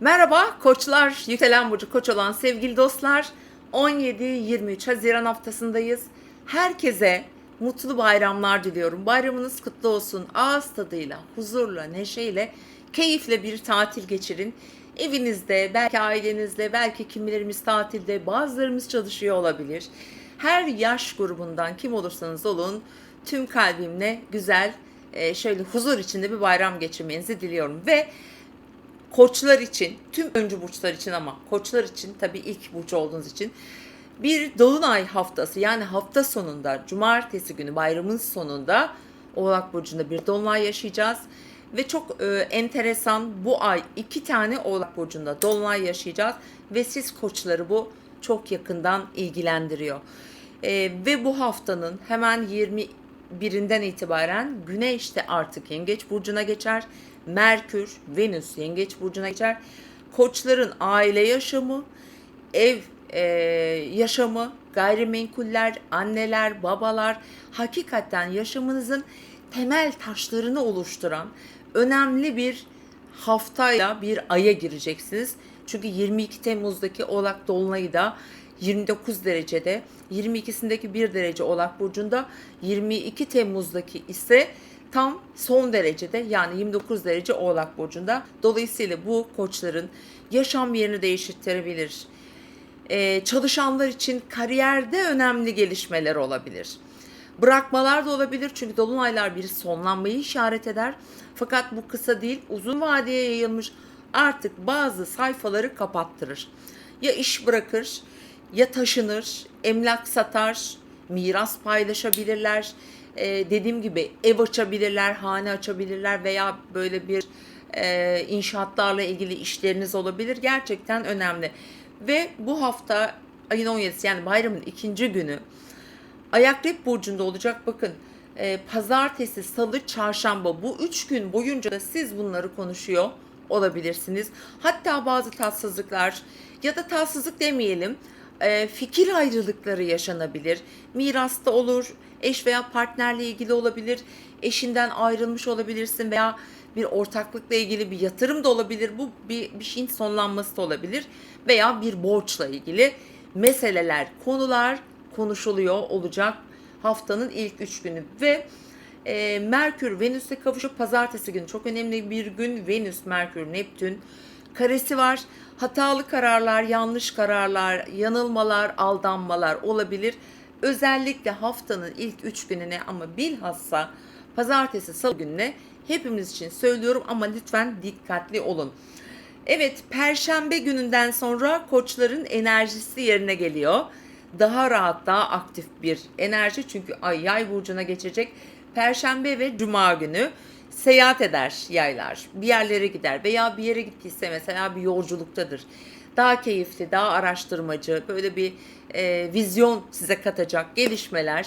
Merhaba koçlar, yükselen burcu koç olan sevgili dostlar. 17-23 Haziran haftasındayız. Herkese mutlu bayramlar diliyorum. Bayramınız kutlu olsun. Ağız tadıyla, huzurla, neşeyle, keyifle bir tatil geçirin. Evinizde, belki ailenizle, belki kimilerimiz tatilde, bazılarımız çalışıyor olabilir. Her yaş grubundan kim olursanız olun tüm kalbimle güzel, e, şöyle huzur içinde bir bayram geçirmenizi diliyorum. Ve koçlar için, tüm öncü burçlar için ama koçlar için tabii ilk burç olduğunuz için bir dolunay haftası yani hafta sonunda cumartesi günü bayramın sonunda Oğlak Burcu'nda bir dolunay yaşayacağız. Ve çok e, enteresan bu ay iki tane Oğlak Burcu'nda dolunay yaşayacağız. Ve siz koçları bu çok yakından ilgilendiriyor. E, ve bu haftanın hemen 21'inden itibaren Güneş de artık Yengeç Burcu'na geçer. Merkür, Venüs Yengeç Burcu'na geçer. Koçların aile yaşamı, ev e, yaşamı, gayrimenkuller, anneler, babalar hakikaten yaşamınızın temel taşlarını oluşturan önemli bir haftayla bir aya gireceksiniz. Çünkü 22 Temmuz'daki Oğlak Dolunay'ı da 29 derecede, 22'sindeki 1 derece Oğlak Burcu'nda, 22 Temmuz'daki ise tam son derecede yani 29 derece Oğlak Burcu'nda. Dolayısıyla bu koçların yaşam yerini değiştirebilir. Ee, çalışanlar için kariyerde önemli gelişmeler olabilir. Bırakmalar da olabilir çünkü dolunaylar bir sonlanmayı işaret eder. Fakat bu kısa değil uzun vadeye yayılmış artık bazı sayfaları kapattırır. Ya iş bırakır ya taşınır, emlak satar, miras paylaşabilirler. Ee, dediğim gibi ev açabilirler, hane açabilirler veya böyle bir e, inşaatlarla ilgili işleriniz olabilir. Gerçekten önemli. Ve bu hafta ayın 17'si yani bayramın ikinci günü Akrep Burcu'nda olacak bakın e, pazartesi, salı, çarşamba bu üç gün boyunca da siz bunları konuşuyor olabilirsiniz. Hatta bazı tatsızlıklar ya da tatsızlık demeyelim e, fikir ayrılıkları yaşanabilir. Mirasta olur, eş veya partnerle ilgili olabilir, eşinden ayrılmış olabilirsin veya bir ortaklıkla ilgili bir yatırım da olabilir. Bu bir, bir şeyin sonlanması da olabilir veya bir borçla ilgili meseleler, konular konuşuluyor olacak haftanın ilk üç günü ve e, Merkür Venüs'e kavuşup pazartesi günü çok önemli bir gün Venüs, Merkür, Neptün karesi var. Hatalı kararlar, yanlış kararlar, yanılmalar, aldanmalar olabilir. Özellikle haftanın ilk üç gününe ama bilhassa pazartesi, salı gününe hepimiz için söylüyorum ama lütfen dikkatli olun. Evet, perşembe gününden sonra koçların enerjisi yerine geliyor. Daha rahat, daha aktif bir enerji çünkü ay yay burcuna geçecek. Perşembe ve cuma günü seyahat eder yaylar. Bir yerlere gider veya bir yere gittiyse mesela bir yolculuktadır. Daha keyifli, daha araştırmacı, böyle bir e, vizyon size katacak gelişmeler.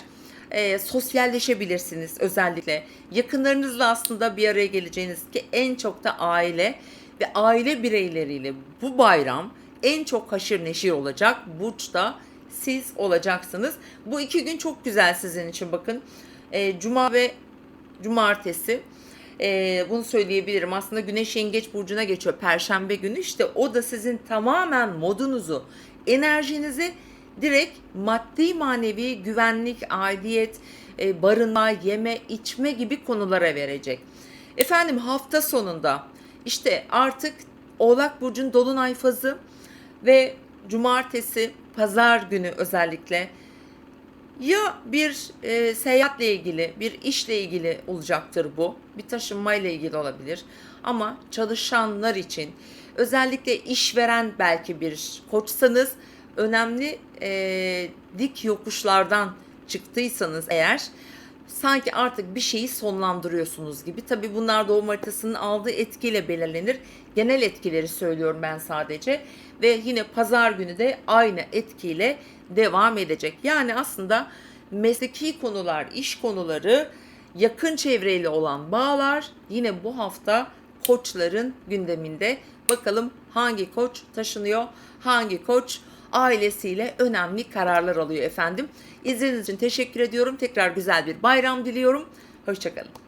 E, sosyalleşebilirsiniz özellikle. Yakınlarınızla aslında bir araya geleceğiniz ki en çok da aile ve aile bireyleriyle bu bayram en çok haşır neşir olacak. Burç'ta siz olacaksınız. Bu iki gün çok güzel sizin için bakın. E, Cuma ve Cumartesi. E, bunu söyleyebilirim. Aslında Güneş Yengeç Burcu'na geçiyor Perşembe günü. İşte o da sizin tamamen modunuzu, enerjinizi direkt maddi manevi güvenlik, aidiyet, e, barınma, yeme, içme gibi konulara verecek. Efendim hafta sonunda işte artık Oğlak Burcu'nun dolunay fazı ve cumartesi, pazar günü özellikle ya bir e, seyahatle ilgili, bir işle ilgili olacaktır bu. Bir taşınmayla ilgili olabilir. Ama çalışanlar için özellikle işveren belki bir koçsanız önemli e, dik yokuşlardan çıktıysanız eğer sanki artık bir şeyi sonlandırıyorsunuz gibi. Tabi bunlar doğum haritasının aldığı etkiyle belirlenir. Genel etkileri söylüyorum ben sadece. Ve yine pazar günü de aynı etkiyle devam edecek. Yani aslında mesleki konular, iş konuları, yakın çevreyle olan bağlar yine bu hafta koçların gündeminde. Bakalım hangi koç taşınıyor, hangi koç ailesiyle önemli kararlar alıyor efendim. İzlediğiniz için teşekkür ediyorum. Tekrar güzel bir bayram diliyorum. Hoşçakalın.